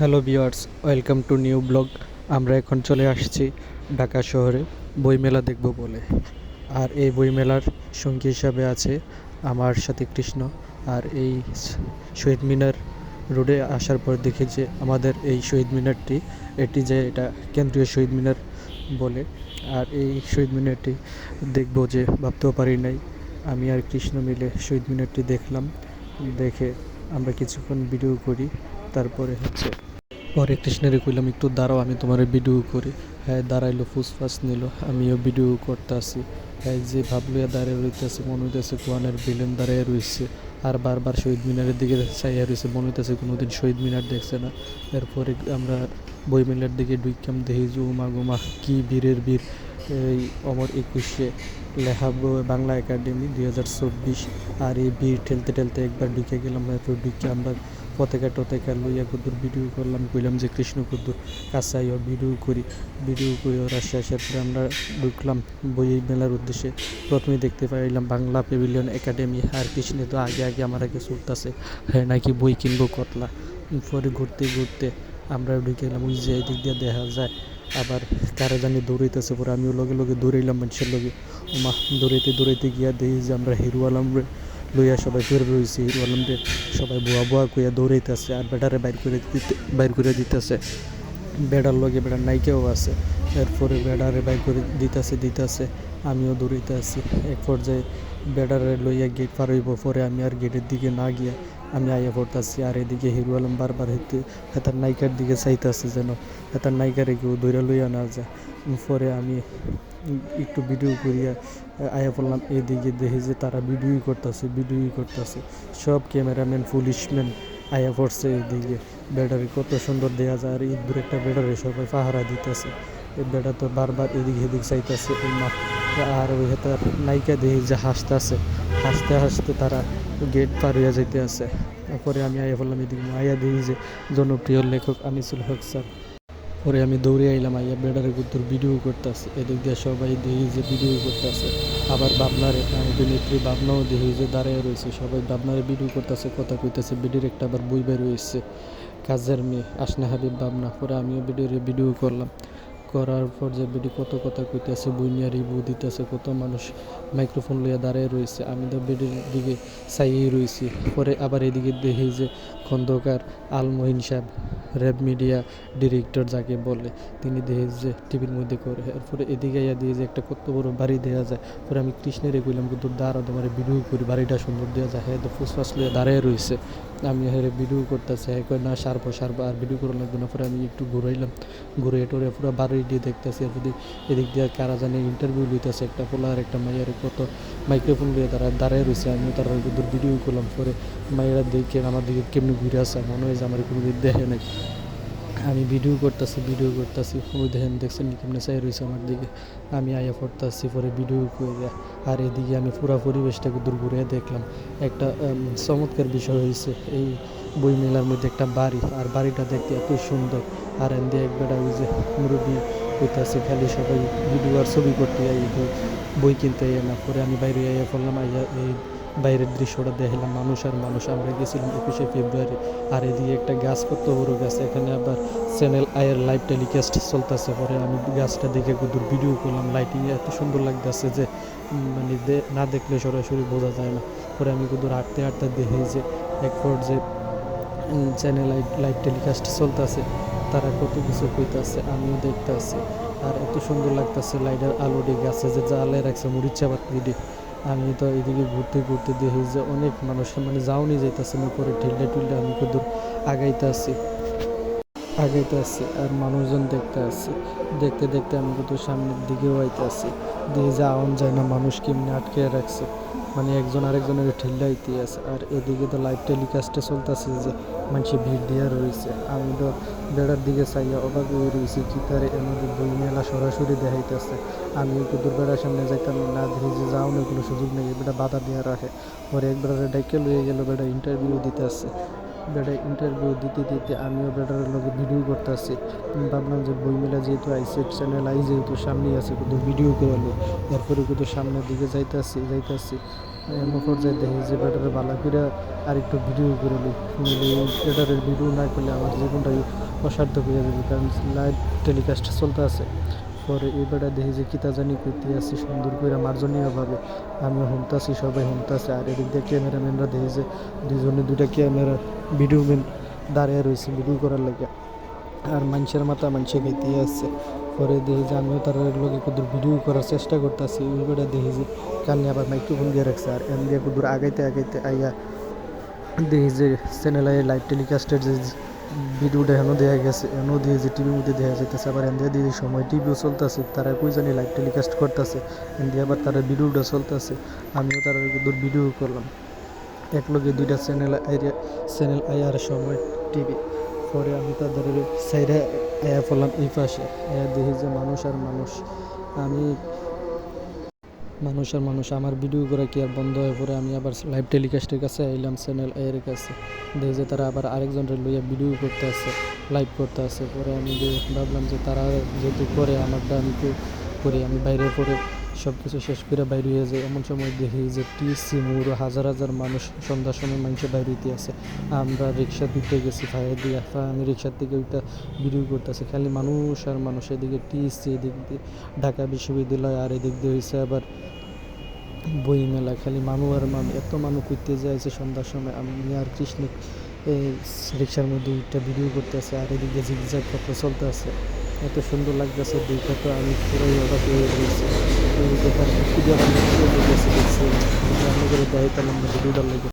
Hello viewers welcome to new blog. আমরা এখন চলে আসছি ঢাকা শহরে বইমেলা দেখব বলে। আর এই বইমেলার সঙ্গী হিসাবে আছে আমার সাথে কৃষ্ণ আর এই শহীদ মিনার রোডে আসার পর দেখি যে আমাদের এই শহীদ মিনারটি, এটি যে এটা কেন্দ্রীয় শহীদ মিনার বলে। আর এই শহীদ মিনারটি দেখব যে ভাবতেও পারি নাই। আমি আর কৃষ্ণ মিলে শহীদ মিনারটি দেখলাম। দেখে আমরা কিছুক্ষণ ভিডিও করি, তারপরে হচ্ছে পরে কৃষ্ণের কইলাম, একটু দাঁড়াও, আমি তোমার ভিডিও করি। হ্যাঁ দাঁড়াইলো, ফুসফাস নিল, আমিও ভিডিও করতে আসি হ্যাঁ যে ভাবলুয়া দাঁড়িয়ে রইতেছে, মনে হইতেছে কোয়ানের ভিলেন দাঁড়িয়ে রয়েছে আর বারবার শহীদ মিনারের দিকে চাইয়া রয়েছে মনে হইতেছে কোনোদিন শহীদ মিনার দেখছে না। এরপরে আমরা বই বইমেলার দিকে ডুইকাম দেখি যে, উমা গুমা কি বীরের বীর। এই অমর একুশে লেখা বাংলা একাডেমি দুই হাজার চব্বিশ, আর এই বীর ঠেলতে ঠেলতে একবার ঢুকে গেলাম, এরপর ঢুকে আমরা পতাকা টতাকা লইয়া কুদ্দুর ভিডিও করলাম, কইলাম যে কৃষ্ণ কুদ্দুর কাছে আইও ভিডিও করি। ভিডিও করে ওরা পরে আমরা ঢুকলাম বই মেলার উদ্দেশ্যে। প্রথমে দেখতে পাইলাম বাংলা পেভিলিয়ন একাডেমি আর কৃষ্ণে তো আগে আগে আমার আগে চলতেছে হ্যাঁ নাকি বই কিনবো কতলা। পরে ঘুরতে ঘুরতে আমরা ঢুকে গেলাম, ওই যে এদিক দিয়ে দেখা যায়, আবার কারা জানি দৌড়াইতেছে পরে, আমিও লগে লগে দৌড়াইলাম মানুষের লগে। মা দৌড়াইতে দৌড়াইতে গিয়া দেখি যে আমরা হিরু আলম লইয়া সবাই ফের রয়েছি হিরু সবাই বুয়া বুয়া কইয়া দৌড়াইতেছে আর বেটারে বাইর করে দিতে, বাইর করে দিতেছে। বেড়ার লগে বেড়ার নাইকেও আছে, এরপরে বেড়ারে বাইর করে দিতেছে দিতেছে, আমিও দৌড়াইতে আছি এক পর্যায়ে বেড়ারে লইয়া গেট পার হইব, পরে আমি আর গেটের দিকে না গিয়া আমি আইয়া পড়তাছি, আর এদিকে হিরু আলম বারবার হেতে হেতার নায়িকার দিকে চাইতেছে যেন হেতার নায়িকারে কেউ দৌড়া লইয়া না যায়। পরে আমি একটু ভিডিও করিয়া, আয়া পড়লাম এদিকে দেখি যে তারা ভিডিও করতেছে ভিডিও করতেছে। সব ক্যামেরাম্যান পুলিশম্যান আয়া পড়ছে এদিকে। ব্যাটারি কত সুন্দর দেয়া যায়, আর ঈদ একটা ব্যাটারি সবাই পাহারা দিতেছে। এই বেটা তো বারবার এদিক এদিক চাইতেছে আর ওই হেতার নায়িকা দেখি যে হাসতেছে। হাসতে হাসতে তারা গেট পার হইয়া যাইতে আছে। তারপরে আমি আয়া বললাম, এদিকে আয়া দেখি যে জনপ্রিয় লেখক আনিসুল হক স্যার। পরে আমি দৌড়ে আইলাম আইয়া বেডারে গুত্তর ভিডিও করতেছে। এদিক দিয়ে সবাই দেখি যে ভিডিও করতেছে। আবার বাবনার অভিনেত্রী বাবনাও দেখি যে দাঁড়িয়ে রয়েছে। সবাই বাবনারে ভিডিও করতেছে, কথা কইতেছে, ভিডিওর একটা আবার বই বের হয়েছে। কাজের মেয়ে, আসনা হাবিব বাবনা। পরে আমিও ভিডিওরে ভিডিও করলাম। করার পর যে বেডি কত কথা কইতেছে, বইনিয়া রিবু দিতেছে, কত মানুষ মাইক্রোফোন লইয়া দাঁড়িয়ে রয়েছে আমি তো বেডির দিকে চাইয়েই রয়েছি পরে আবার এদিকে দেখি যে খন্দকার আলমহিন সাহেব র্যাব মিডিয়া ডিরেক্টর যাকে বলে, তিনি দেখি যে টিভির মধ্যে করে। এরপরে এদিকে ইয়া দিয়ে যে একটা কত বড় বাড়ি দেওয়া যায়, পরে আমি কৃষ্ণের কইলাম, কিন্তু দাঁড়া তোমার ভিডিও করি, বাড়িটা সুন্দর দেওয়া যায়। হ্যাঁ তো ফুসফাস লইয়া দাঁড়িয়ে রয়েছে আমি হেরে ভিডিও করতেছে। হ্যাঁ কই না, সারবো সারবো, আর ভিডিও করা লাগবে না। পরে আমি একটু ঘুরাইলাম ঘুরে টোরে পুরো বাড়ি দিয়ে দেখতেছি। এরপর দি- এদিক দিয়ে কারা জানি ইন্টারভিউ লইতেছে। একটা পোলা আর একটা মাইয়ারে কত মাইক্রোফোন লিয়ে তারা দাঁড়ায় রয়েছে আমি তারা ভিডিও করলাম। পরে মাইয়ারা দেখে আমার দিকে কেমনি ঘুরে আসে। মনে হয় যে আমার কোনো দেখে নাই। আমি ভিডিও করতেছি ভিডিও করতেছি। ওই দেখেন, দেখছেন কেমনে চাই রয়েছে আমার দিকে। আমি আয়া পড়তেছি পরে ভিডিও করে আর এদিকে আমি পুরো পরিবেশটাকে দূর ঘুরে দেখলাম। একটা চমৎকার বিষয় হয়েছে এই বই মেলার মধ্যে একটা বাড়ি। আর বাড়িটা দেখতে এত সুন্দর। আর এন দিয়ে একবার ওই যে মুরব্বী হইতেছে খালি সবাই ভিডিও আর ছবি করতে যাই বই কিনতে না। পরে আমি বাইরে আইয়া পড়লাম, আইয়া এই বাইরের দৃশ্যটা দেখলাম, মানুষ আর মানুষ। আমরা গেছিলাম একুশে ফেব্রুয়ারি। আর এদিকে একটা গাছ, কত বড় গাছ। এখানে আবার চ্যানেল আয়ের লাইভ টেলিকাস্ট চলতেছে পরে। আমি গাছটা দেখে কুদুর ভিডিও করলাম লাইটিং এত সুন্দর লাগতেছে যে মানে না দেখলে সরাসরি বোঝা যায় না। পরে আমি কুদুর হাঁটতে হাঁটতে দেখি যে, এক যে চ্যানেল লাইভ লাইভ টেলিকাস্ট চলতেছে। তারা কত কিছু কইতাছে, আমিও দেখতেছি। আর এত সুন্দর লাগতেছে লাইটের আলোটি গাছে যে জালে রাখছে, মরিচা পাতি আমি তো এদিকে ঘুরতে ঘুরতে দেখি যে অনেক মানুষ মানে যাওনি যাইতেছে না করে ঠেললে টুললে আমি কত আগাইতে আছি আগাইতে আছি আর মানুষজন দেখতে আসছি। দেখতে দেখতে আমি কত সামনের দিকেও আইতে দিয়ে যে আউন যায় না, মানুষ কেমনি আটকে রাখছে। মানে একজন আরেকজনের ঠেলা আছে। আর এদিকে তো লাইভ টেলিকাস্টে চলতেছে যে মানুষে ভিড় দেওয়া রয়েছে। আমি তো বেড়ার দিকে চাইয়া অবাক হয়ে রয়েছি কি তার এমনি বই মেলা সরাসরি দেখাইতেছে। আমি কুদুর বেড়ার সামনে যাইতাম না, দেখি যে যাও না কোনো সুযোগ নেই বেটা বাধা দিয়ে রাখে। পরে একবার ডাইকে হয়ে গেল, বেটা ইন্টারভিউ দিতে আসছে বেটা ইন্টারভিউ দিতে দিতে আমিও বেটার লগে ভিডিও করতেছি। ভাবলাম যে বইমেলা যেহেতু আইসে চ্যানেল আই যেহেতু সামনেই আছে, কিন্তু ভিডিও করে লো এরপরে কিন্তু সামনের দিকে যাইতেছি যাইতেছি। এমন পর্যায়ে দেখি যে বেটারে বালা করে আর একটু ভিডিও করে লি বেটারের ভিডিও না করলে আমার জীবনটাই অসাধ্য হয়ে যাবে, কারণ লাইভ টেলিকাস্ট চলতে আছে পরে এবারে দেখি যে কিতা জানি কইতে আছে সুন্দর করে মার্জনীয়ভাবে। আমি হুমতাছি সবাই হুমতাছে আর এদিক দিয়ে ক্যামেরাম্যানরা দেখি যে দুজনে দুইটা ক্যামেরা ভিডিও ম্যান দাঁড়িয়ে রয়েছে ভিডিও করার লাগে। আর মানুষের মাথা মানুষে খাইতে আসছে। পরে দেখি যে আমিও তার লগে কুদুর ভিডিও করার চেষ্টা করতেছি। ওইবারে দেখি যে কানে আবার মাইক্রোফোন দিয়ে রাখছে। আর এম দিয়ে কুদুর আগাইতে আগাইতে আইয়া দেখি যে চ্যানেলে লাইভ টেলিকাস্টের যে ভিডিওটা এখনও দেওয়া গেছে এখনও দিয়ে যে টিভির মধ্যে দেওয়া যাইতেছে, আবার এন দিয়ে দিয়ে সময় টিভিও চলতেছে, তারা কই জানি লাইভ টেলিকাস্ট করতেছে, এন দিয়ে আবার তারা ভিডিওটা চলতেছে, আমিও তারা দূর ভিডিও করলাম। এক লগে দুইটা চ্যানেল আইয়া চ্যানেল আয়ার সময় টিভি পরে আমি তাদের সাইডে আয়া পড়লাম এই পাশে, আয়া দেখি যে মানুষ আর মানুষ। আমি মানুষ আর মানুষ, আমার ভিডিও করা কি আর বন্ধ হয়ে পড়ে? আমি আবার লাইভ টেলিকাস্টের কাছে আইলাম চ্যানেল এর কাছে। দেখি যে তারা আবার আরেকজনের লইয়া ভিডিও করতে আছে লাইভ করতে আছে। পরে আমি ভাবলাম যে তারা যেহেতু করে, আমারটা আমি করি, আমি বাইরে পরে সব কিছু শেষ করে বাইরে হয়ে যায়। এমন সময় দেখি যে টিসি মুর হাজার হাজার মানুষ সন্ধ্যার সময় মানুষে বাইরে হইতে আছে আমরা রিক্সা দিতে গেছি, ফায়ার দিয়ে আমি রিক্সার থেকে ওইটা ভিডিও করতেছি। খালি মানুষ আর মানুষ, এদিকে টিসি এদিক দিয়ে ঢাকা বিশ্ববিদ্যালয় আর এদিক দিয়ে হয়েছে আবার বই মেলা খালি মানুষ আর মানুষ এত মানুষ করতে যাইছে সন্ধ্যার সময়। আমি আর কৃষ্ণ রিক্সার মধ্যে একটা ভিডিও করতে আছে আর এদিকে জিগজাগ করতে চলতে আছে এত সুন্দর লাগতেছে, দেখে তো আমি পুরোই অবাক হয়ে গেছি। দেখার দেখছি। আমি করে দেখাইতাম ভিডিওটার লাগে।